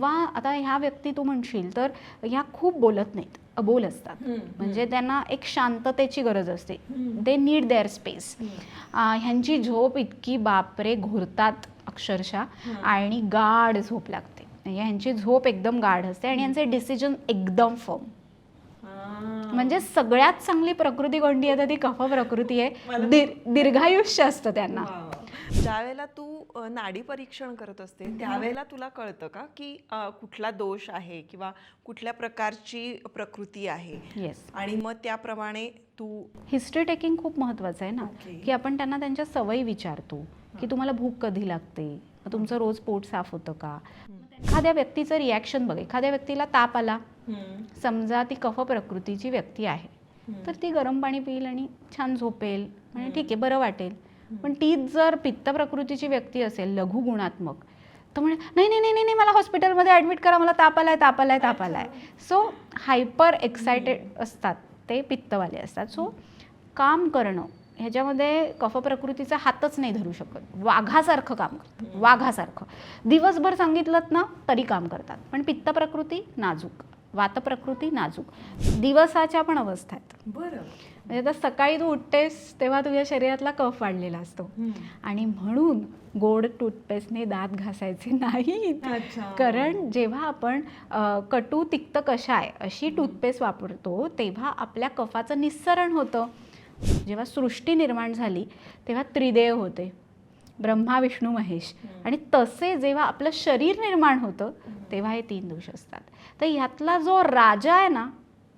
किंवा आता ह्या व्यक्ती तू म्हणशील तर ह्या खूप बोलत नाहीत. अबोल असतात. म्हणजे त्यांना एक शांततेची गरज असते. दे नीड देअर स्पेस ह्यांची झोप इतकी बापरे घोरतात अक्षरशः आणि गाढ झोप लागते. म्हणजे ह्यांची झोप एकदम गाढ असते आणि यांचे डिसिजन एकदम फर्म म्हणजे सगळ्यात चांगली प्रकृती कोणती आहे? तर ती कफ प्रकृती आहे दीर- दीर्घायुष्य असतं त्यांना. ज्या वेळेला तू नाडी परीक्षण करत असते त्यावेळेला तुला कळतं का की कुठला दोष आहे किंवा कुठल्या प्रकारची प्रकृती आहे? येस आणि मग त्याप्रमाणे तू हिस्ट्री टेकिंग खूप महत्वाचं आहे ना. की आपण त्यांना त्यांच्या सवयी विचारतो की तुम्हाला भूक कधी लागते? तुमचं रोज पोट साफ होतं का? एखाद्या व्यक्तीचं रिॲक्शन बघ एखाद्या व्यक्तीला ताप आला समजा ती कफ प्रकृतीची व्यक्ती आहे. तर ती गरम पाणी पिईल आणि छान झोपेल आणि ठीक आहे बरं वाटेल. पण तीच जर पित्त प्रकृतीची व्यक्ती असेल लघु गुणात्मक तर म्हणे नाही नाही नाही नाही मला हॉस्पिटलमध्ये ॲडमिट करा मला ताप आलाय ताप आलाय ताप आलाय. सो हायपर एक्सायटेड असतात ते पित्तवाले असतात. सो काम करणं ह्याच्यामध्ये कफ प्रकृतीचा हातच नाही धरू शकत. वाघासारखं काम करतात वाघासारखं. दिवसभर सांगितलं ना तरी काम करतात. पण पित्त प्रकृती नाजूक वात प्रकृती नाजूक. दिवसाच्या पण अवस्था आहेत. बरं. म्हणजे आता सकाळी तू उठतेस तेव्हा तुझ्या शरीरातला कफ वाढलेला असतो. आणि म्हणून गोड टूथपेस्टने दात घासायचे अच्छा. कारण जेव्हा आपण कटू तिक्त कषाय अशी टूथपेस्ट वापरतो तेव्हा आपल्या कफाचं निस्सरण होतं. जेव्हा सृष्टी निर्माण झाली तेव्हा त्रिदेव होते. ब्रह्मा विष्णू महेश. आणि तसे जेव्हा आपलं शरीर निर्माण होतं तेव्हा हे तीन दोष असतात. तर ह्यातला जो राजा आहे ना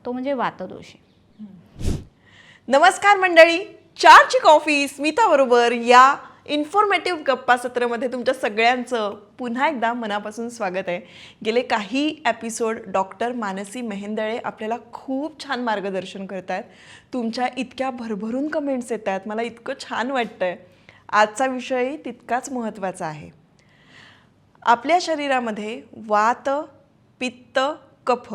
तो म्हणजे वातदोष. आहे नमस्कार मंडळी चारची कॉफी स्मिताबरोबर या इन्फॉर्मेटिव्ह गप्पा सत्रामध्ये तुमच्या सगळ्यांचं पुन्हा एकदा मनापासून स्वागत आहे. गेले काही एपिसोड डॉक्टर मानसी मेहेंदळे आपल्याला खूप छान मार्गदर्शन करत आहेत तुमच्या इतक्या भरभरून कमेंट्स येत आहेत मला इतकं छान वाटतं आहे आजचा विषयही तितकाच महत्त्वाचा आहे. आपल्या शरीरामध्ये वात पित्त कफ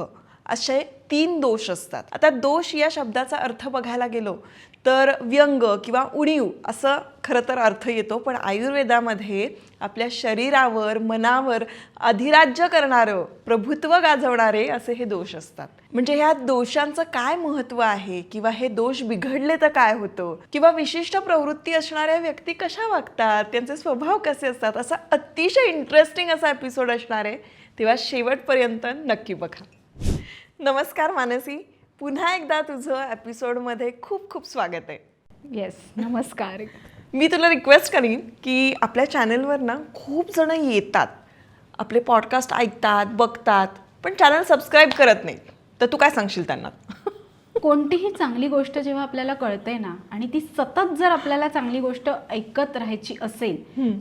असे तीन दोष असतात. आता दोष या शब्दाचा अर्थ बघायला गेलो तर व्यंग किंवा उणीव असं खरं तर अर्थ येतो पण आयुर्वेदामध्ये आपल्या शरीरावर मनावर अधिराज्य करणारं प्रभुत्व गाजवणारे असे हे दोष असतात. म्हणजे ह्या दोषांचं काय महत्त्व आहे? किंवा हे दोष बिघडले तर काय होतं? किंवा विशिष्ट प्रवृत्ती असणाऱ्या व्यक्ती कशा वागतात? त्यांचे स्वभाव कसे असतात? असा अतिशय इंटरेस्टिंग असा एपिसोड असणार आहे. तेव्हा शेवटपर्यंत नक्की बघा. नमस्कार मानसी. पुन्हा एकदा तुझं एपिसोडमध्ये खूप खूप स्वागत आहे. येस नमस्कार. मी तुला रिक्वेस्ट करीन की आपल्या चॅनलवर ना खूप जण येतात. आपले पॉडकास्ट ऐकतात बघतात पण चॅनल सबस्क्राईब करत नाही. तर तू काय सांगशील त्यांना? कोणतीही चांगली गोष्ट जेव्हा आपल्याला कळते ना आणि ती सतत जर आपल्याला चांगली गोष्ट ऐकत राहायची असेल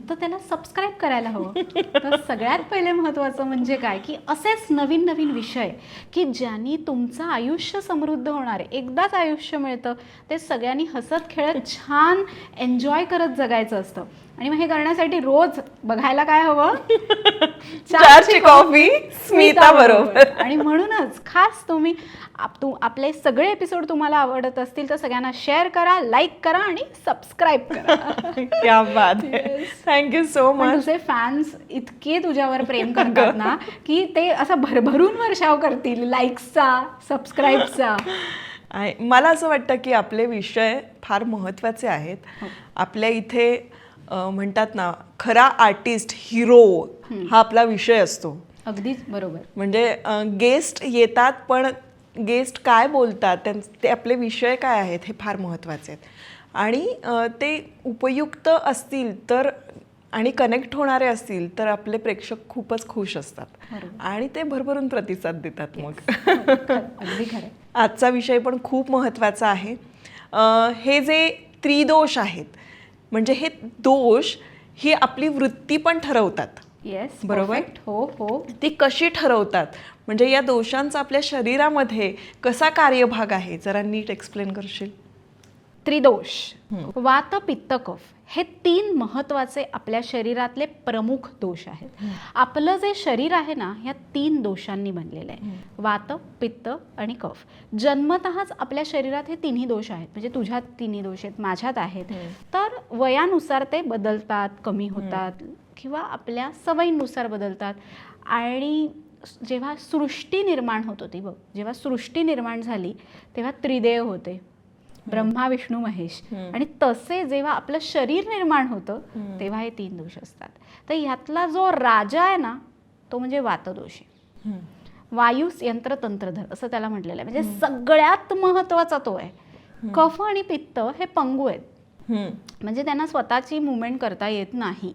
तर त्याला सबस्क्राईब करायला हवं. तर सगळ्यात पहिले महत्त्वाचं म्हणजे काय? की असेच नवीन नवीन विषय की ज्यांनी तुमचं आयुष्य समृद्ध होणार आहे एकदाच आयुष्य मिळतं ते सगळ्यांनी हसत खेळत छान एन्जॉय करत जगायचं असतं. आणि मग हे करण्यासाठी रोज बघायला काय हवं? चारची कॉफी स्मिता बरोबर. आणि म्हणूनच खास तुम्ही आप- तू आपले सगळे एपिसोड तुम्हाला आवडत असतील तर सगळ्यांना शेअर करा लाईक करा आणि सबस्क्राईब करा. क्या बात थँक्यू सो मच तुझे फॅन्स इतके तुझ्यावर प्रेम करतात ना की ते असा भरभरून वर्षाव करतील लाईक्सचा सबस्क्राईबचा मला असं वाटतं की आपले विषय फार महत्त्वाचे आहेत. आपल्या इथे म्हणतात ना खरा आर्टिस्ट हिरो हा आपला विषय असतो. अगदीच बरोबर. म्हणजे गेस्ट येतात पण गेस्ट काय बोलतात त्यां ते आपले विषय काय आहेत हे फार महत्त्वाचे आहेत. आणि ते उपयुक्त असतील तर आणि कनेक्ट होणारे असतील तर आपले प्रेक्षक खूपच खुश असतात. आणि ते भरभरून प्रतिसाद देतात मग. अगदी खरं आजचा विषय पण खूप महत्त्वाचा आहे. हे जे त्रिदोष आहेत म्हणजे हे दोष ही आपली वृत्ती पण ठरवतात. येस बरोबर. हो हो. ती कशी ठरवतात? म्हणजे या दोषांचा आपल्या शरीरामध्ये कसा कार्यभाग आहे? जरा नीट एक्सप्लेन करशील? त्रिदोष वात पित्त कफ हे तीन महत्त्वाचे आपल्या शरीरातले प्रमुख दोष आहेत. आपलं जे शरीर आहे ना ह्या तीन दोषांनी बनलेलं आहे. वात पित्त आणि कफ. जन्मतःच आपल्या शरीरात हे तिन्ही दोष आहेत. म्हणजे तुझ्यात तिन्ही दोष आहेत माझ्यात आहेत. तर वयानुसार ते बदलतात कमी होतात किंवा आपल्या सवयीनुसार बदलतात. आणि जेव्हा सृष्टी निर्माण होत होती बघ जेव्हा सृष्टी निर्माण झाली तेव्हा त्रिदेव होते. ब्रह्मा विष्णू महेश. आणि तसे जेव्हा आपलं शरीर निर्माण होतं तेव्हा हे तीन दोष असतात. तर ह्यातला जो राजा आहे ना तो म्हणजे वातदोष. आहे वायुस यंत्र तंत्रधर असं त्याला म्हटलेलं आहे. म्हणजे सगळ्यात महत्त्वाचा तो आहे. कफ आणि पित्त हे पंगू आहेत. म्हणजे त्यांना स्वतःची मुवमेंट करता येत नाही.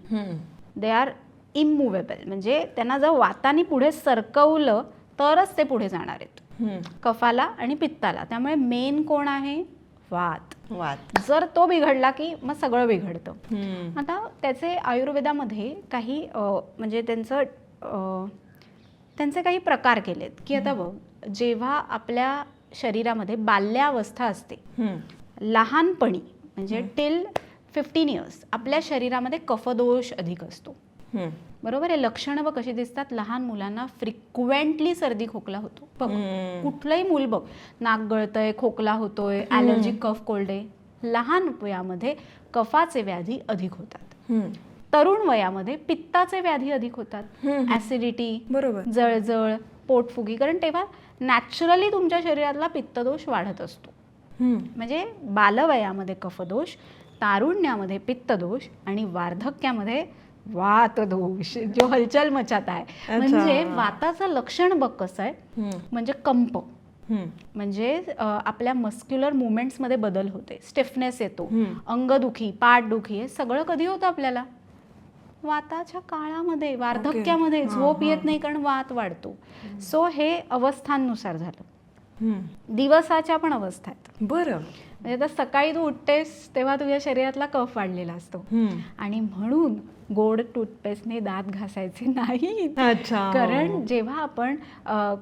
दे आर इममुवेबल म्हणजे त्यांना जर वाताने पुढे सरकवलं तरच ते पुढे जाणार आहेत. कफाला आणि पित्ताला. त्यामुळे मेन कोण आहे? वात. वात. जर तो बिघडला की मग सगळं बिघडतं. आता त्याचे आयुर्वेदामध्ये काही म्हणजे त्यांचं त्यांचे काही प्रकार केलेत की आता बघ जेव्हा आपल्या शरीरामध्ये बाल्यावस्था असते लहानपणी म्हणजे टिल फिफ्टीन इयर्स आपल्या शरीरामध्ये कफदोष अधिक असतो. बरोबर आहे लक्षणं बघ कशी दिसतात. लहान मुलांना फ्रिक्वेंटली सर्दी खोकला होतो. बघ कुठलंही मूल बघ नाक गळतंय खोकला होतोय ॲलर्जी कफ कोल्ड आहे लहान वयामध्ये कफाचे व्याधी अधिक होतात. तरुण वयामध्ये पित्ताचे व्याधी अधिक होतात. ऍसिडिटी बरोबर. जळजळ पोटफुगी कारण तेव्हा नॅचरली तुमच्या शरीरातला पित्तदोष वाढत असतो. म्हणजे बालवयामध्ये कफदोष तारुण्यामध्ये पित्तदोष आणि वार्धक्यामध्ये वातदोष जो हलचल मचात आहे. म्हणजे वाताचं लक्षण बघ कसं आहे. म्हणजे कंप. म्हणजे आपल्या मस्क्युलर मुवमेंट्समध्ये बदल होते. स्टिफनेस येतो. अंगदुखी पाठदुखी हे सगळं कधी होतं आपल्याला? वाताच्या काळामध्ये वार्धक्यामध्ये झोप येत नाही कारण वात वाढतो. सो हे अवस्थांनुसार झालं. दिवसाच्या पण अवस्था आहेत. बरं. म्हणजे आता सकाळी तू उठतेस तेव्हा तुझ्या शरीरातला कफ वाढलेला असतो. आणि म्हणून गोड टूथपेस्टने दात घासायचे नाही कारण जेव्हा आपण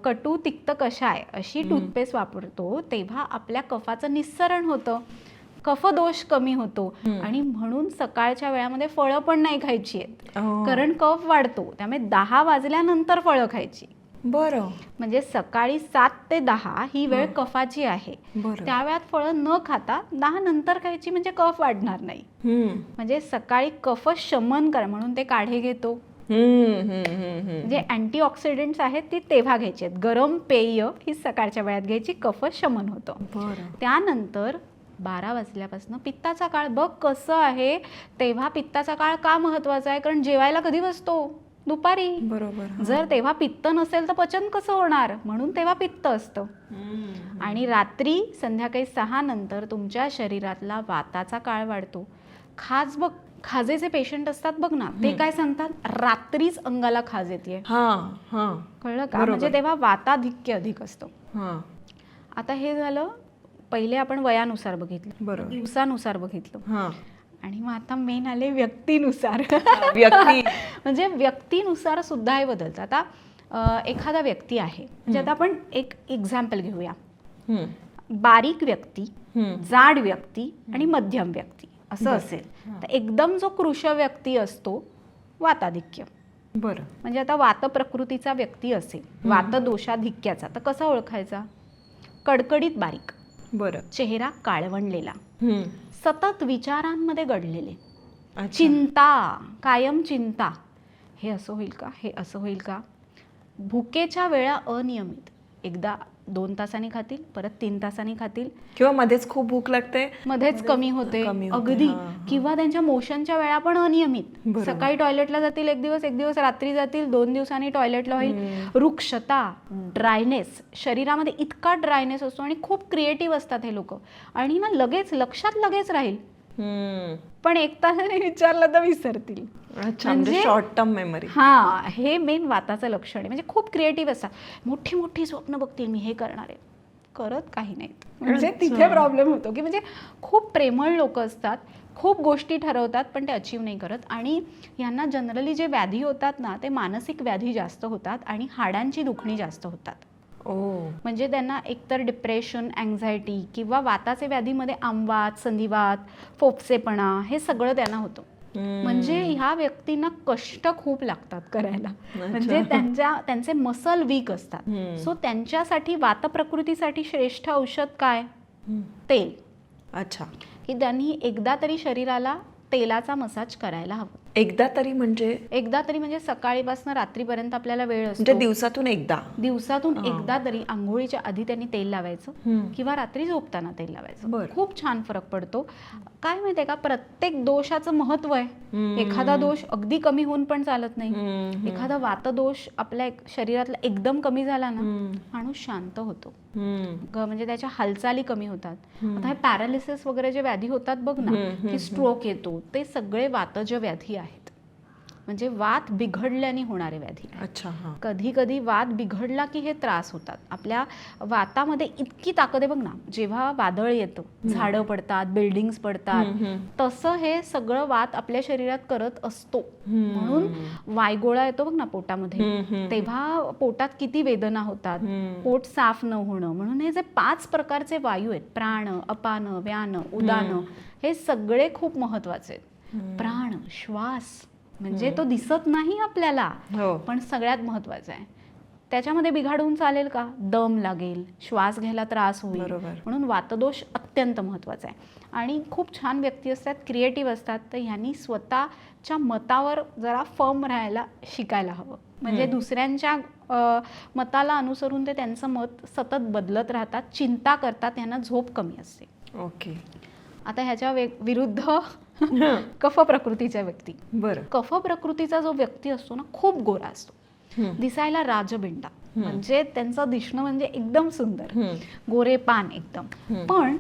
कटू तिक्त कषाय अशी टूथपेस्ट वापरतो तेव्हा आपल्या कफाचं निस्सरण होतं. कफदोष कमी होतो. आणि म्हणून सकाळच्या वेळामध्ये फळं पण नाही खायची आहेत. अहो. कारण कफ वाढतो. त्यामुळे दहा वाजल्यानंतर फळं खायची. बरं. म्हणजे सकाळी सात ते दहा ही वेळ कफाची आहे. त्या वेळात फळं न खाता दहा नंतर खायची म्हणजे कफ वाढणार नाही. म्हणजे सकाळी कफ शमन करा म्हणून ते काढे घेतो. म्हणजे अँटीऑक्सिडंट्स आहेत ती तेव्हा घ्यायची आहेत. गरम पेय ही सकाळच्या वेळात घ्यायची कफ शमन होतं. त्यानंतर बारा वाजल्यापासून पित्ताचा काळ बघ कसं आहे. तेव्हा पित्ताचा काळ का महत्त्वाचा आहे? कारण जेवायला कधी बसतो? दुपारी. बरोबर जर तेव्हा पित्त नसेल तर पचन कसं होणार? म्हणून तेव्हा पित्त असतं. आणि रात्री संध्याकाळी सहा नंतर तुमच्या शरीरातला वाताचा काळ वाढतो. खाज बघ खाजेचे पेशंट असतात बघ ना ते काय सांगतात? रात्रीच अंगाला खाज येते हा हा. कळलं का? म्हणजे तेव्हा वाताधिक्य अधिक असतं. हा. आता हे झालं पहिले आपण वयानुसार बघितलं. बरोबर. दिवसानुसार बघितलं. हा. आणि मग आता मेन आले व्यक्तीनुसार. व्यक्ती. म्हणजे व्यक्तीनुसार सुद्धा हे बदलतं. आता एखादा व्यक्ती आहे. म्हणजे आता आपण एक एक्झाम्पल घेऊया. बारीक व्यक्ती. जाड व्यक्ती आणि मध्यम व्यक्ती. असं असेल. तर एकदम जो कृश व्यक्ती असतो वाताधिक्य. बरं. म्हणजे आता वात प्रकृतीचा व्यक्ती असेल वातदोषाधिक्याचा तर कसा ओळखायचा? कडकडीत बारीक. बरं. चेहरा काळवणलेला. सतत विचारांमध्ये गडलेले. चिंता कायम चिंता. हे असं होईल का? हे असं होईल का? भुकेच्या वेळा अनियमित. एकदा दोन तासांनी खातील परत तीन तासांनी खातील. किंवा मध्येच खूप भूक लागते. मध्येच कमी होते अगदी. किंवा त्यांच्या मोशनच्या वेळा पण अनियमित. सकाळी टॉयलेटला जातील एक दिवस एक दिवस रात्री जातील दोन दिवसांनी टॉयलेटला होईल. वृक्षता ड्रायनेस शरीरामध्ये इतका ड्रायनेस असतो आणि खूप क्रिएटिव्ह असतात हे लोक. आणि ना लगेच लक्षात लगेच राहील. पण एक तासाने विचारलं तर विसरतील. अच्छा म्हणजे शॉर्ट टर्म मेमरी हा हे मेन वाताचं लक्षण आहे. म्हणजे खूप क्रिएटिव्ह असतात. मोठी मोठी स्वप्न बघतील मी हे करणार आहे. करत काही नाहीत. म्हणजे तिथे प्रॉब्लेम होतो की म्हणजे खूप प्रेमळ लोक असतात खूप गोष्टी ठरवतात पण ते अचीव नाही करत. आणि यांना जनरली जे व्याधी होतात ना ते मानसिक व्याधी जास्त होतात आणि हाडांची दुखणी जास्त होतात. म्हणजे त्यांना एकतर डिप्रेशन अँझायटी किंवा वाताचे व्याधीमध्ये आंवात संधिवात फोपसेपणा हे सगळं त्यांना होतं. म्हणजे ह्या व्यक्तींना कष्ट खूप लागतात करायला. म्हणजे त्यांच्या त्यांचे मसल वीक असतात. सो त्यांच्यासाठी वात प्रकृतीसाठी श्रेष्ठ औषध काय. तेल. अच्छा. की त्यांनी एकदा तरी शरीराला तेलाचा मसाज करायला हवं. एकदा तरी म्हणजे एकदा तरी म्हणजे सकाळीपासून रात्रीपर्यंत आपल्याला वेळ म्हणजे असतो दिवसातून एकदा. दिवसातून एकदा तरी आंघोळीच्या आधी त्यांनी तेल लावायचं किंवा रात्री झोपताना तेल बरं. लावायचं खूप छान फरक पडतो. काय माहितीये का? प्रत्येक दोषाचं महत्त्व आहे. एखादा दोष अगदी कमी होऊन पण चालत नाही. एखादा वातदोष आपल्या एक- शरीरातला एकदम कमी झाला ना माणूस शांत होतो. ग- म्हणजे त्याच्या हालचाली कमी होतात. आता हे पॅरालिसिस वगैरे जे व्याधी होतात बघ ना की स्ट्रोक येतो ते सगळे वातज व्याधी म्हणजे वात बिघडल्याने होणारे व्याधी. अच्छा हा. कधी कधी वात बिघडला की हे त्रास होतात. आपल्या वातामध्ये इतकी ताकद आहे बघ ना जेव्हा वादळ येतं झाडं पडतात बिल्डिंग्स पडतात तसं हे सगळं वात आपल्या शरीरात करत असतो. म्हणून वायगोळा येतो बघ ना पोटामध्ये. तेव्हा पोटात किती वेदना होतात. पोट साफ न होणं. म्हणून हे जे पाच प्रकारचे वायू आहेत प्राण अपान व्यान उदान हे सगळे खूप महत्त्वाचे आहेत. प्राण श्वास म्हणजे तो दिसत नाही आपल्याला हो. पण सगळ्यात महत्वाचं आहे. त्याच्यामध्ये बिघाड होऊन चालेल का? दम लागेल श्वास घ्यायला त्रास होईल. बरोबर. म्हणून वातदोष अत्यंत महत्त्वाचा आहे. आणि खूप छान व्यक्ती असतात क्रिएटिव्ह असतात तर ह्यांनी स्वतःच्या मतावर जरा फर्म राहायला शिकायला हवं. म्हणजे दुसऱ्यांच्या अ, मताला अनुसरून ते त्यांचं मत सतत बदलत राहतात चिंता करतात यांना झोप कमी असते. ओके. आता ह्याच्या वे विरुद्ध कफ प्रकृतीच्या व्यक्ती. बरं. कफ प्रकृतीचा जो व्यक्ती असतो ना खूप गोरा असतो. दिसायला राजबिंडा. म्हणजे त्यांचं दिसणं म्हणजे एकदम सुंदर. गोरे पान एकदम. पण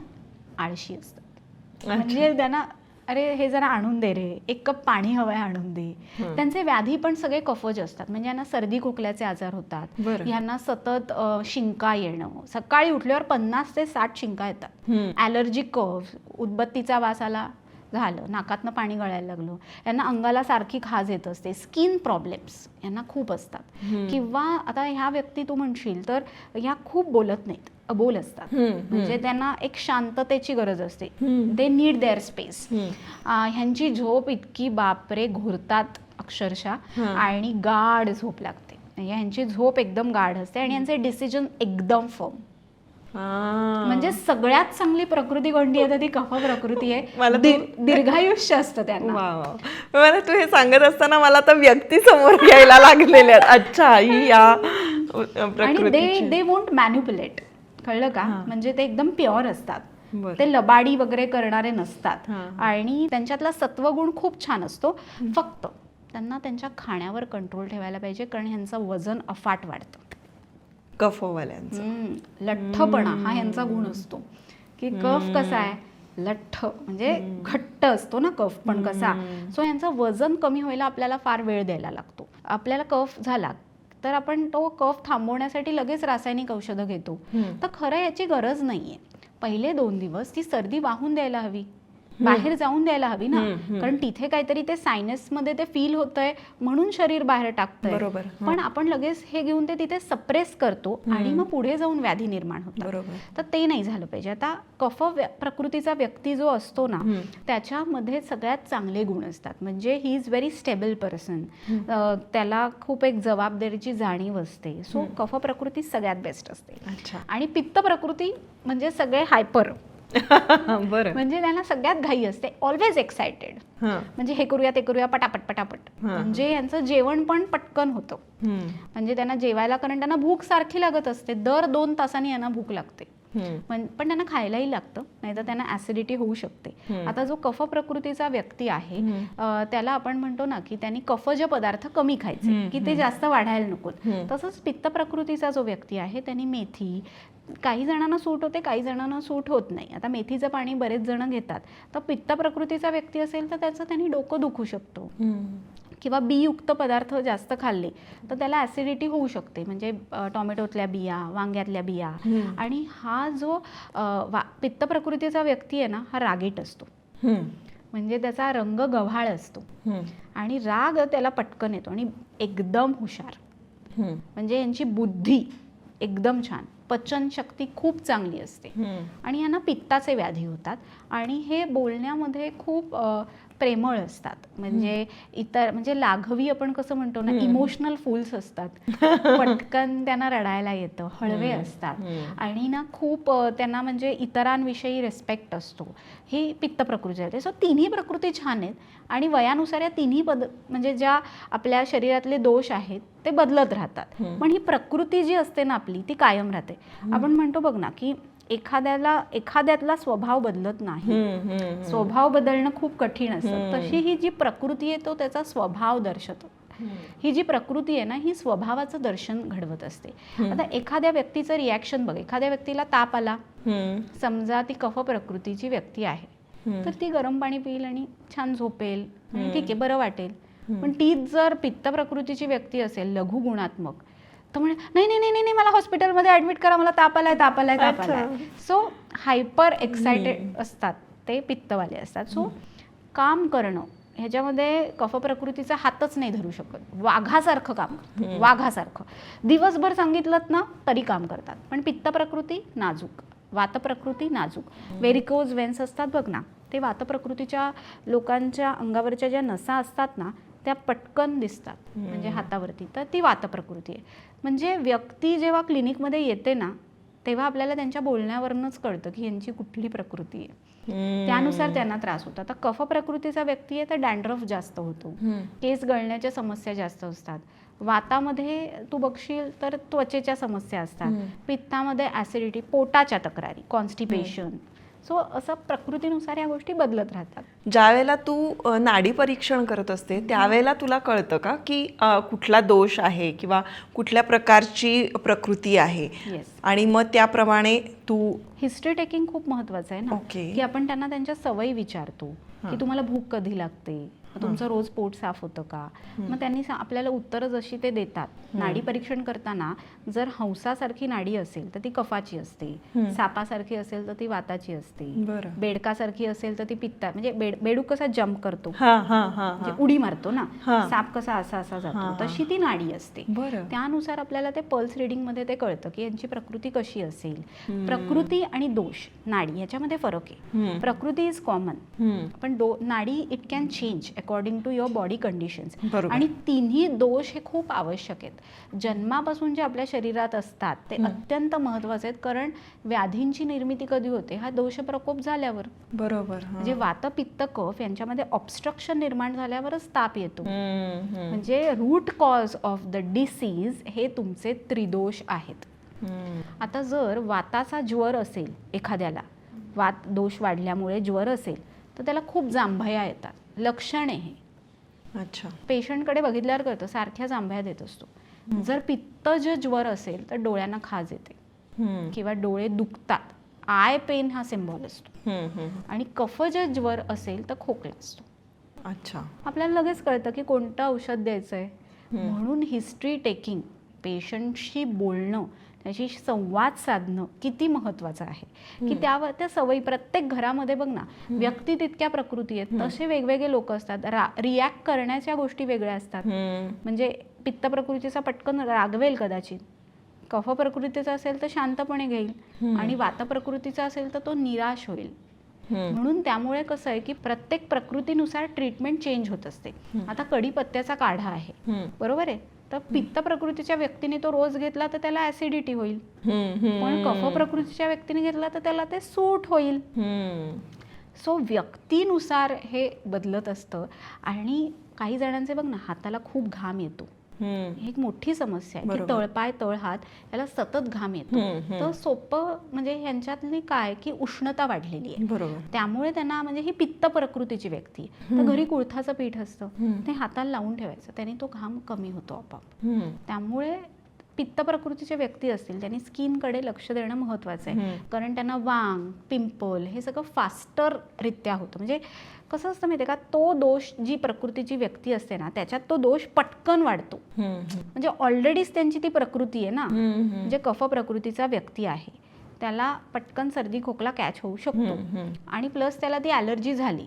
आळशी असतात. म्हणजे त्यांना अरे हे जरा आणून दे रे. एक कप पाणी हवंय आणून दे. त्यांचे व्याधी पण सगळे कफज असतात. म्हणजे यांना सर्दी खोकल्याचे आजार होतात. यांना सतत शिंका येणं. सकाळी उठल्यावर पन्नास ते साठ शिंका येतात. ॲलर्जिक कफ उदबत्तीचा वास आला झालं नाकातनं पाणी गळायला लागलं यांना अंगाला सारखी खाज येत असते स्किन प्रॉब्लेम्स यांना खूप असतात. किंवा आता ह्या व्यक्ती तू म्हणशील तर ह्या खूप बोलत नाहीत अबोल असतात. म्हणजे त्यांना एक शांततेची गरज असते. दे नीड देअर स्पेस ह्यांची झोप इतकी बापरे घोरतात अक्षरशः आणि गाढ झोप लागते. म्हणजे ह्यांची झोप एकदम गाढ असते आणि यांचे डिसिजन एकदम फर्म. म्हणजे सगळ्यात चांगली प्रकृती कोणती आहे? तर ती कफ प्रकृती मला आहे दीर- दीर्घायुष्य असतं त्यांना. मला तू हे सांगत असताना मला आता व्यक्ती समोर यायला लागलेल्या आहेत. अच्छा ही या आणि दे दे वोंट मॅन्युपुलेट कळलं का? म्हणजे ते एकदम प्युअर असतात. ते लबाडी वगैरे करणारे नसतात. आणि त्यांच्यातला सत्वगुण खूप छान असतो. फक्त त्यांना त्यांच्या खाण्यावर कंट्रोल ठेवायला पाहिजे. कारण ह्यांचं वजन अफाट वाढतं. कफवाल्यांचं. लठ्ठपणा हा यांचा गुण असतो. की कफ कसा आहे? लठ्ठ म्हणजे घट्ट असतो ना कफ पण कसा? सो यांचं वजन कमी व्हायला आपल्याला फार वेळ द्यायला लागतो. आपल्याला कफ झाला तर आपण तो कफ थांबवण्यासाठी लगेच रासायनिक औषधं घेतो. तर खरं याची गरज नाहीये. पहिले दोन दिवस ती सर्दी वाहून द्यायला हवी. बाहेर जाऊन द्यायला हवी ना. कारण तिथे काहीतरी ते सायनसमध्ये ते फील होतंय म्हणून शरीर बाहेर टाकतंय. बरोबर. पण आपण लगेच हे घेऊन ते तिथे सप्रेस करतो आणि मग पुढे जाऊन व्याधी निर्माण होतात. बरोबर. तर ते नाही झालं पाहिजे. आता कफ प्रकृतीचा व्यक्ती जो असतो ना त्याच्यामध्ये सगळ्यात चांगले गुण असतात. म्हणजे he is very stable person त्याला खूप एक जबाबदारीची जाणीव असते. सो कफ प्रकृती सगळ्यात बेस्ट असते. अच्छा. आणि पित्त प्रकृती म्हणजे सगळे हायपर बरं. म्हणजे त्यांना सगळ्यात घाई असते. ऑलवेज एक्सायटेड म्हणजे हे करूया ते करूया पटापट पटापट. म्हणजे यांचं जेवण पण पटकन होतं. म्हणजे त्यांना जेवायला कारण त्यांना भूक सारखी लागत असते. दर दोन तासांनी यांना भूक लागते. पण त्यांना खायलाही लागतं. नाहीतर त्यांना ऍसिडिटी होऊ शकते. आता जो कफ प्रकृतीचा व्यक्ती आहे त्याला आपण म्हणतो ना की त्यांनी कफज पदार्थ कमी खायचे. की ते जास्त वाढायला नकोत. तसंच पित्त प्रकृतीचा जो व्यक्ती आहे त्यांनी मेथी काही जणांना सूट होते काही जणांना सूट होत नाही. आता मेथीचं पाणी बरेच जण घेतात. तर पित्त प्रकृतीचा व्यक्ती असेल तर त्याचं त्यांनी डोकं दुखू शकतो. किंवा बीयुक्त पदार्थ जास्त खाल्ले तर त्याला ॲसिडिटी होऊ शकते. म्हणजे टोमॅटोतल्या बिया वांग्यातल्या बिया. आणि हा जो पित्त प्रकृतीचा व्यक्ती आहे ना हा रागीट असतो. म्हणजे त्याचा रंग गव्हाळ असतो. आणि राग त्याला पटकन येतो आणि एकदम हुशार. म्हणजे यांची बुद्धी एकदम छान. पचनशक्ती खूप चांगली असते. आणि यांना पित्ताचे व्याधी होतात. आणि हे बोलण्यामध्ये खूप प्रेमळ असतात. म्हणजे इतर म्हणजे लाघवी आपण कसं म्हणतो ना इमोशनल फुल्स असतात. पटकन त्यांना रडायला येतं हळवे असतात. आणि ना खूप त्यांना म्हणजे इतरांविषयी रिस्पेक्ट असतो. ही पित्त प्रकृती आहे. सो तिन्ही प्रकृती छान आहेत. आणि वयानुसार या तिन्ही बद म्हणजे ज्या आपल्या शरीरातले दोष आहेत ते बदलत राहतात. पण ही प्रकृती जी असते ना आपली ती कायम राहते. आपण म्हणतो बघ ना की एखाद्याला एखाद्यातला स्वभाव बदलत नाही. स्वभाव बदलणं खूप कठीण असतं. तशी ही जी प्रकृती आहे तो त्याचा स्वभाव दर्शवतो. ही जी प्रकृती आहे ना ही स्वभावाचं दर्शन घडवत असते. आता एखाद्या व्यक्तीचं रिॲक्शन बघ. एखाद्या व्यक्तीला ताप आला. समजा ती कफ प्रकृतीची व्यक्ती आहे. तर ती गरम पाणी पिईल आणि छान झोपेल. ठीक आहे बरं वाटेल. पण तीच जर पित्त प्रकृतीची व्यक्ती असेल लघु गुणात्मक तर म्हणे नाही नाही नाही नाही मला हॉस्पिटलमध्ये ऍडमिट करा मला ताप आलाय ताप आलाय ताप आलाय. सो हायपर एक्सायटेड असतात ते पित्तवाले असतात. सो काम करणं ह्याच्यामध्ये कफ प्रकृतीचा हातच नाही धरू शकत. वाघासारखं काम करतात वाघासारखं. दिवसभर सांगितलं ना तरी काम करतात. पण पित्त प्रकृती नाजूक. वात प्रकृती नाजूक. वेरिकोज वेन्स असतात बघ ना. ते वात प्रकृतीच्या लोकांच्या अंगावरच्या ज्या नसा असतात ना त्या पटकन दिसतात म्हणजे हातावरती. तर ती वात प्रकृती आहे. म्हणजे व्यक्ती जेव्हा क्लिनिकमध्ये येते ना तेव्हा आपल्याला त्यांच्या बोलण्यावरूनच कळतं की यांची कुठली प्रकृती आहे. त्यानुसार त्यांना त्रास होतो. आता कफ प्रकृतीचा व्यक्ती आहे तर डॅन्ड्रफ जास्त होतो. केस गळण्याच्या समस्या जास्त असतात. वातामध्ये तू बघशील तर त्वचेच्या समस्या असतात. पित्तामध्ये ऍसिडिटी पोटाच्या तक्रारी कॉन्स्टिपेशन सो असं प्रकृतीनुसार या गोष्टी बदलत राहतात. ज्या वेळेला तू नाडी परीक्षण करत असते त्यावेळेला तुला कळतं का की कुठला दोष आहे किंवा कुठल्या प्रकारची प्रकृती आहे? आणि मग त्याप्रमाणे तू हिस्ट्री टेकिंग खूप महत्वाचं आहे ना. की आपण त्यांना त्यांच्या सवयी विचारतो की तुम्हाला भूक कधी लागते? तुमचं रोज पोट साफ होतं का? मग त्यांनी आपल्याला उत्तरं जशी ते देतात. नाडी परीक्षण करताना जर हंसासारखी नाडी असेल तर ती कफाची असते. सापासारखी असेल तर ती वाताची असते. बेडकासारखी असेल तर ती पित्ता म्हणजे बेड बेडूक कसा जम्प करतो? हा हा हा म्हणजे उडी मारतो ना. साप कसा असा असा जातो. तशी ती नाडी असते. त्यानुसार आपल्याला ते पल्स रिडिंगमध्ये ते कळतं की यांची प्रकृती कशी असेल. प्रकृती आणि दोष नाडी याच्यामध्ये फरक आहे. प्रकृती इज कॉमन. पण नाडी it can change according to your body conditions. आणि तिन्ही दोष हे खूप आवश्यक आहेत. जन्मापासून जे आपल्या शरीरात असतात ते अत्यंत महत्त्वाचे आहेत. कारण व्याधींची निर्मिती कधी होते? हा दोष प्रकोप झाल्यावर. बरोबर. म्हणजे वात पित्त कफ यांच्यामध्ये ऑब्स्ट्रक्शन निर्माण झाल्यावरच ताप येतो. म्हणजे root cause of the disease हे तुमचे त्रिदोष आहेत. आता जर वाताचा ज्वर असेल एखाद्याला वात दोष वाढल्यामुळे ज्वर असेल तर त्याला खूप जांभया येतात. लक्षण आहे हे. अच्छा. पेशंटकडे बघितल्यावर कळतं सारख्या जांभया देत असतो. जर पित्त जे ज्वर असेल तर डोळ्यांना खाज येते. किंवा डोळे दुखतात. आय पेन हा सिम्बॉल असतो. आणि कफ जे ज्वर असेल तर खोकला असतो. अच्छा. आपल्याला लगेच कळतं की कोणतं औषध द्यायचं आहे म्हणून हिस्ट्री टेकिंग पेशंटशी बोलणं त्याशी संवाद साधणं किती महत्वाचं आहे. की त्यावर त्या सवयी प्रत्येक घरामध्ये बघ ना व्यक्ती तितक्या प्रकृती आहेत. तसे वेगवेगळे लोक असतात. रिॲक्ट करण्याच्या गोष्टी वेगळ्या असतात. म्हणजे पित्त प्रकृतीचा पटकन रागवेल कदाचित. कफ प्रकृतीचा असेल तर शांतपणे घेईल. आणि वात प्रकृतीचा असेल तर तो निराश होईल. म्हणून त्यामुळे कसं आहे की प्रत्येक प्रकृतीनुसार ट्रीटमेंट चेंज होत असते. आता कढीपत्त्याचा काढा आहे. बरोबर आहे? तर पित्त प्रकृतीच्या व्यक्तीने तो रोज घेतला तर त्याला ऍसिडिटी होईल. पण कफ प्रकृतीच्या व्यक्तीने घेतला तर त्याला ते सूट होईल. सो व्यक्तीनुसार हे बदलत असतं आणि काही जणांचे बघ ना हाताला खूप घाम येतो. ही एक मोठी समस्या आहे की. तळपाय तळहात याला सतत घाम येतो. तर सोपं म्हणजे ह्यांच्यातली काय की उष्णता वाढलेली आहे बरोबर त्यामुळे त्यांना म्हणजे ही पित्त प्रकृतीची व्यक्ती. तर घरी कुळथाचं पीठ असतं ते हाताला लावून ठेवायचं त्याने तो घाम कमी होतो आपोआप. त्यामुळे पित्त प्रकृतीचे व्यक्ती असतील त्यांनी स्किनकडे लक्ष देणं महत्त्वाचं आहे. कारण त्यांना वांग पिंपल हे सगळं फास्टर रित्या होतं म्हणजे कसं असतं माहिती आहे का तो दोष जी प्रकृतीची व्यक्ती असते ना त्याच्यात तो दोष पटकन वाढतो. म्हणजे ऑलरेडीच त्यांची ती प्रकृती आहे ना. म्हणजे कफ प्रकृतीचा व्यक्ती आहे त्याला पटकन सर्दी खोकला कॅच होऊ शकतो. आणि प्लस त्याला ती ॲलर्जी झाली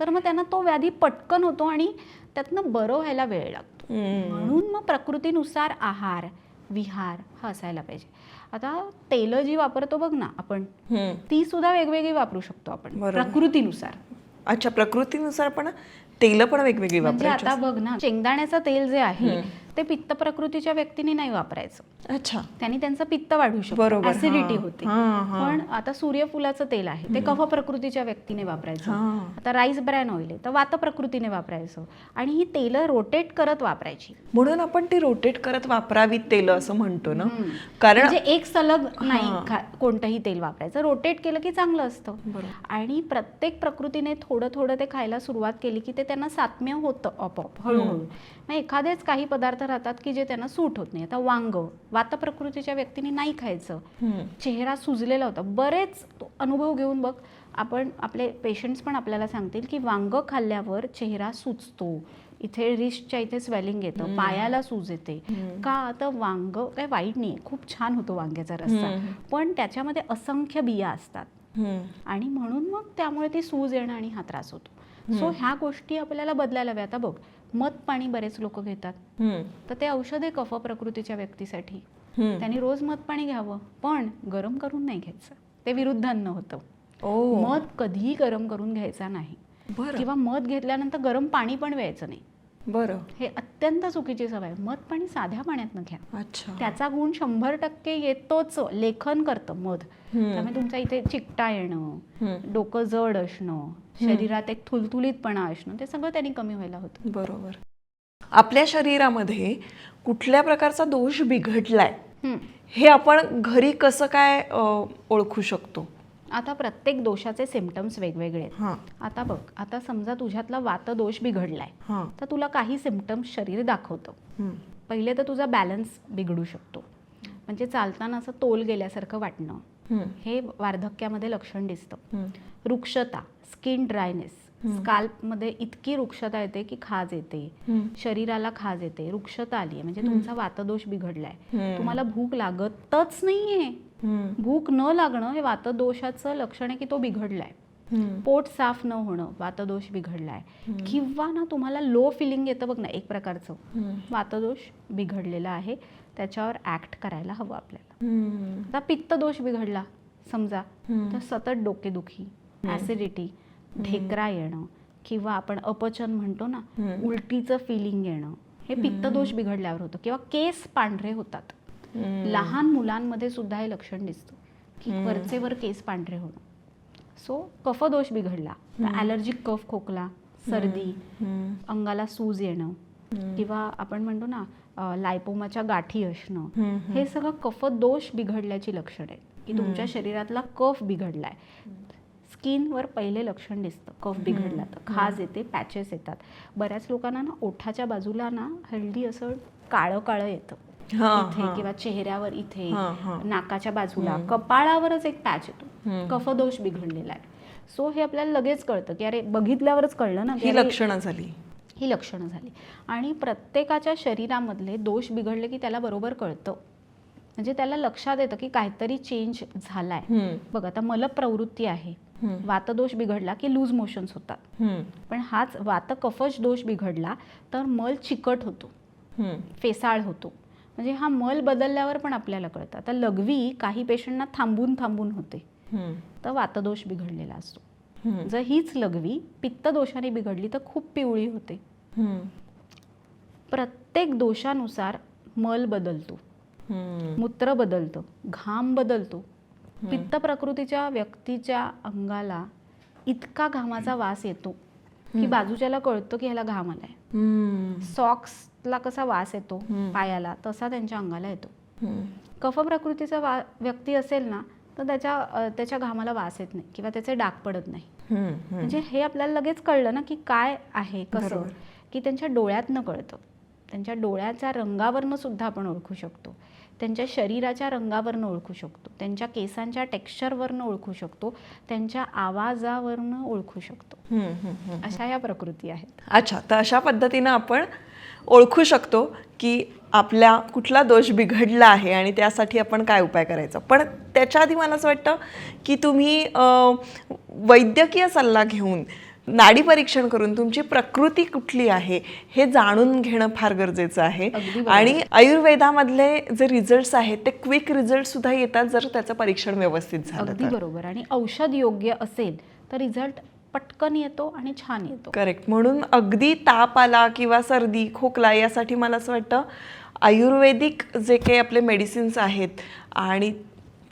तर मग त्यांना तो व्याधी पटकन होतो आणि त्यातनं बरं व्हायला वेळ लागतो. म्हणून मग प्रकृतीनुसार आहार विहार हा असायला पाहिजे आता तेलं जी वापरतो बघ ना आपण. ती सुद्धा वेगवेगळी वापरू शकतो आपण. प्रकृतीनुसार अच्छा प्रकृतीनुसार पण तेल पण वेगवेगळी म्हणजे वापरायची आता बघ ना शेंगदाण्याचं तेल जे आहे ते पित्त प्रकृतीच्या व्यक्तीने नाही वापरायचं. अच्छा. त्यांनी त्यांचं पित्त वाढू शकतो. ऍसिडिटी. होते. हां, हां. पण आता सूर्यफुलाचं तेल आहे ते कफ प्रकृतीच्या व्यक्तीने वापरायचं. आता राईस ब्रॅन ऑइल आहे तर वात प्रकृतीने वापरायचं. आणि ही तेल रोटेट करत वापरायची. म्हणून आपण ती रोटेट करत वापरावीत तेल असं म्हणतो ना. कारण म्हणजे एक सलग नाही कोणतंही तेल वापरायचं. रोटेट केलं की चांगलं असतं. आणि प्रत्येक प्रकृतीने थोडं थोडं ते खायला सुरुवात केली की ते त्यांना सात्म्य होतं आपोआप हळूहळू. मग एखादेच काही पदार्थ राहतात की जे त्यांना सूट होत नाही. आता वांग वात प्रकृतीच्या व्यक्तीने नाही खायचं. चेहरा सुजलेला होता. बरेच तो अनुभव घेऊन बघ आपण आपले पेशंट्स पण आपल्याला सांगतील की वांग खाल्ल्यावर चेहरा सुचतो इथे रिस्टच्या इथे स्वेलिंग येतं पायाला सूज येते. का आता वांग काय वाईट नाही खूप छान होतो वांग्याचा रस्सा. पण त्याच्यामध्ये असंख्य बिया असतात. आणि म्हणून मग त्यामुळे ती सूज येणं आणि हा त्रास होतो. सो ह्या गोष्टी आपल्याला बदलायला हव्या. आता बघ मध पाणी बरेच लोक घेतात. तर ते औषध आहे कफ प्रकृतीच्या व्यक्तीसाठी. त्यांनी रोज मध पाणी घ्यावं पण गरम करून नाही घ्यायचं. ते विरुद्धान्न होतं. ओ. मध कधीही गरम करून घ्यायचा नाही. किंवा मध घेतल्यानंतर गरम पाणी पण प्यायचं नाही. बरं. हे अत्यंत चुकीची सवय आहे. मध पाणी साध्या पाण्यातनं घ्या. अच्छा. त्याचा गुण शंभर टक्के येतोच. लेखन करतं मध. त्यामुळे तुमच्या इथे चिकटा येणं डोकं जड असणं शरीरात एक थुलथुलीतपणा असणं ते सगळं त्यांनी कमी व्हायला होतं. बरोबर. आपल्या शरीरामध्ये कुठल्या प्रकारचा दोष बिघडलाय. हे आपण घरी कसं काय ओळखू शकतो? आता प्रत्येक दोषाचे सिमटम्स वेगवेगळे आहेत. हां. आता बघ आता समजा तुझ्यातला वातदोष बिघडलाय. हां. तर तुला काही सिमटम्स शरीर दाखवतं. पहिले तर तुझा बॅलन्स बिघडू शकतो. म्हणजे चालताना असं तोल गेल्यासारखं वाटणं. हे. वार्धक्यामध्ये लक्षण दिसतं. वृक्षता स्किन ड्रायनेस स्काल्पमध्ये इतकी वृक्षता येते की खाज येते. शरीराला खाज येते. वृक्षता आली आहे म्हणजे तुमचा वातदोष बिघडलाय. तुम्हाला भूक लागतच नाहीये. भूक न लागणं हे वातदोषाचं लक्षण आहे की तो बिघडलाय. पोट साफ न होणं वातदोष बिघडलाय किंवा ना तुम्हाला लो फिलिंग येतं बघ ना एक प्रकारचं. वातदोष बिघडलेला आहे त्याच्यावर ऍक्ट करायला हवं आपल्याला. आता पित्त दोष बिघडला समजा. तर सतत डोकेदुखी ऍसिडिटी ढेकरा येणं किंवा आपण अपचन म्हणतो ना. उलटीचं फिलिंग येणं हे पित्त दोष बिघडल्यावर होतं किंवा केस पांढरे होतात. लहान मुलांमध्ये सुद्धा हे लक्षण दिसतं की वरचेवर केस पांढरे होणं. सो कफदोष बिघडला ॲलर्जिक कफ खोकला सर्दी. अंगाला सूज येणं किंवा आपण म्हणतो ना लायपोमाच्या गाठी असणं. हे सगळं कफदोष बिघडल्याची लक्षण आहे की तुमच्या शरीरातला कफ बिघडलाय. स्किनवर पहिले लक्षण दिसतं कफ बिघडला तर. खाज येते पॅचेस येतात. बऱ्याच लोकांना ना ओठाच्या बाजूला ना हल्दी असं काळं काळं येतं. इथे. किंवा चेहऱ्यावर इथे. नाकाच्या बाजूला कपाळावरच एक पॅच येतो कफदोष बिघडलेला आहे सो हे आपल्याला लगेच कळतं की अरे बघितल्यावरच कळलं ना ही लक्षणं झाली ही लक्षणं झाली आणि प्रत्येकाच्या शरीरामधले दोष बिघडले की त्याला बरोबर कळतं म्हणजे त्याला लक्षात येतं की काहीतरी चेंज झालाय. बघ आता मलप्रवृत्ती आहे हम्म. वातदोष बिघडला की लूज मोशन्स होतात. पण हाच वात कफश दोष बिघडला तर मल चिकट होतो. फेसाळ होतो म्हणजे हा मल बदलल्यावर पण आपल्याला कळतं आता लघवी काही पेशंटना थांबून थांबून होते. तर वातदोष बिघडलेला असतो. जर हीच लघवी पित्त दोषाने बिघडली तर खूप पिवळी होते. प्रत्येक दोषानुसार मल बदलतो. मूत्र बदलतं घाम बदलतो पित्त प्रकृतीच्या व्यक्तीच्या अंगाला इतका घामाचा वास येतो की बाजूच्याला कळतं की ह्याला घाम आलाय हम्म. सॉक्सला कसा वास येतो पायाला तसा त्यांच्या अंगाला येतो. कफ प्रकृतीचा वा व्यक्ती असेल ना तर त्याच्या त्याच्या घामाला वास येत नाही किंवा त्याचे डाग पडत नाही. म्हणजे हे आपल्याला लगेच कळलं ना की काय आहे कसं? की त्यांच्या डोळ्यातनं कळतं. त्यांच्या डोळ्याच्या रंगावरनं सुद्धा आपण ओळखू शकतो. त्यांच्या शरीराच्या रंगावरनं ओळखू शकतो. त्यांच्या केसांच्या टेक्स्चरवरनं ओळखू शकतो. त्यांच्या आवाजावरनं ओळखू शकतो. अशा या प्रकृती आहेत. अच्छा तर अशा पद्धतीनं आपण ओळखू शकतो की आपल्या कुठला दोष बिघडला आहे आणि त्यासाठी आपण काय उपाय करायचा. पण त्याच्या आधी मला असं वाटतं की तुम्ही वैद्यकीय सल्ला घेऊन नाडी परीक्षण करून तुमची प्रकृती कुठली आहे हे जाणून घेणं फार गरजेचं आहे. आणि आयुर्वेदामधले जे रिझल्ट्स आहेत ते क्विक रिझल्ट सुद्धा येतात जर त्याचं परीक्षण व्यवस्थित झालं बरोबर. आणि औषध योग्य असेल तर रिझल्ट पटकन येतो आणि छान येतो. करेक्ट म्हणून अगदी ताप आला किंवा सर्दी खोकला यासाठी मला असं वाटतं आयुर्वेदिक जे काही आपले मेडिसिन्स आहेत आणि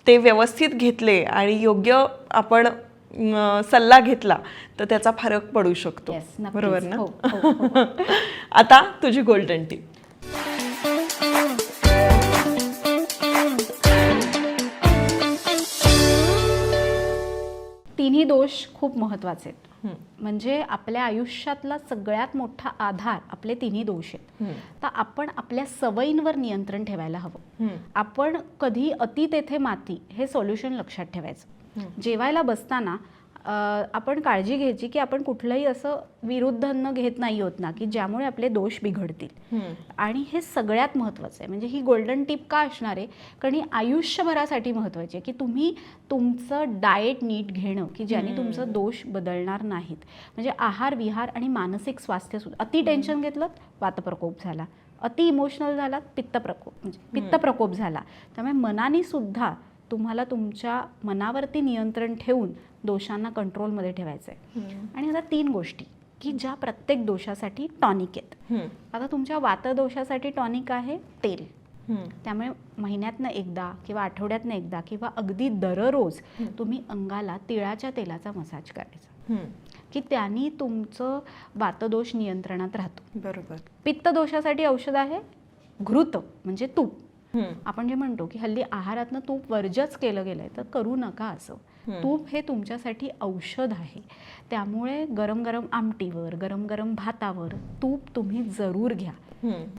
ते व्यवस्थित घेतले आणि योग्य आपण सल्ला घेतला तर त्याचा फरक पडू शकतो. Yes. बरोबर ना? हो, हो, हो. आता तुझी गोल्डन टीप तिन्ही दोष खूप महत्त्वाचे आहेत. म्हणजे आपल्या आयुष्यातला सगळ्यात मोठा आधार आपले तिन्ही दोष आहेत. तर आपण आपल्या सवयींवर नियंत्रण ठेवायला हवं. आपण कधी अति तेथे माती हे सोल्युशन लक्षात ठेवायचं. जेवायला बसताना आपण काळजी घ्यायची की आपण कुठलंही असं विरुद्ध अन्न घेत नाही होत ना की ज्यामुळे आपले दोष बिघडतील. आणि हे सगळ्यात महत्त्वाचं आहे. म्हणजे ही गोल्डन टिप का असणार आहे? कारण ही आयुष्यभरासाठी महत्त्वाची आहे की तुम्ही तुमचं डाएट नीट घेणं की ज्याने तुमचं दोष बदलणार नाहीत. म्हणजे आहार विहार आणि मानसिक स्वास्थ्य सुद्धा. अति टेन्शन घेतलं वातप्रकोप झाला. अति इमोशनल झाला पित्त प्रकोप म्हणजे पित्त प्रकोप झाला. त्यामुळे मनाने सुद्धा तुम्हाला तुमच्या मनावरती नियंत्रण ठेवून दोषांना कंट्रोलमध्ये ठेवायचं आहे आणि आता तीन गोष्टी की ज्या प्रत्येक दोषासाठी टॉनिक आहेत. आता तुमच्या वातदोषासाठी टॉनिक आहे तेल. त्यामुळे महिन्यातनं एकदा किंवा आठवड्यातनं एकदा किंवा अगदी दररोज तुम्ही अंगाला तिळाच्या तेलाचा मसाज करायचा. की त्यांनी तुमचं वातदोष नियंत्रणात राहतो. बरोबर. पित्त दोषासाठी औषध आहे. घृत म्हणजे तूप. आपण जे म्हणतो की हल्ली आहारातनं तूप वर्जच केलं गेलंय तर करू नका असं. तूप हे तुमच्यासाठी औषध आहे. त्यामुळे गरम गरम आमटीवर गरम गरम भातावर तूप तुम्ही जरूर घ्या.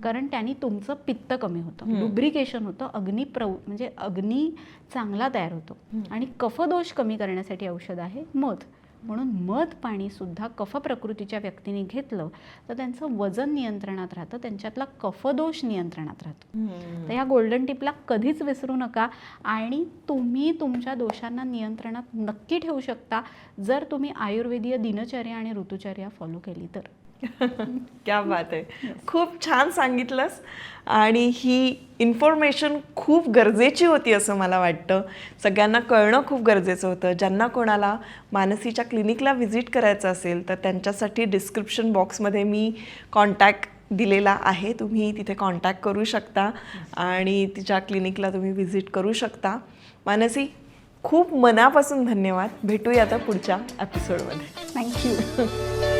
कारण त्यांनी तुमचं पित्त कमी होतं. लुब्रिकेशन होतं अग्नी प्रव म्हणजे अग्नी चांगला तयार होतो. आणि कफदोष कमी करण्यासाठी औषध आहे मध. म्हणून मध पाणी सुद्धा कफ प्रकृतीच्या व्यक्तीने घेतलं तर त्यांचं वजन नियंत्रणात राहतं त्यांच्यातला कफदोष नियंत्रणात राहतो. तर या गोल्डन टिपला कधीच विसरू नका आणि तुम्ही तुमच्या दोषांना नियंत्रणात नक्की ठेवू शकता जर तुम्ही आयुर्वेदीय दिनचर्या आणि ऋतुचर्या फॉलो केली तर. क्या बात आहे. खूप छान सांगितलंस. आणि ही इन्फॉर्मेशन खूप गरजेची होती असं मला वाटतं. सगळ्यांना कळणं खूप गरजेचं होतं. ज्यांना कोणाला मानसीच्या क्लिनिकला व्हिजिट करायचं असेल तर त्यांच्यासाठी डिस्क्रिप्शन बॉक्समध्ये मी कॉन्टॅक्ट दिलेला आहे. तुम्ही तिथे कॉन्टॅक्ट करू शकता आणि तिच्या क्लिनिकला तुम्ही व्हिजिट करू शकता. मानसी खूप मनापासून धन्यवाद. भेटूया आता पुढच्या एपिसोडमध्ये थँक्यू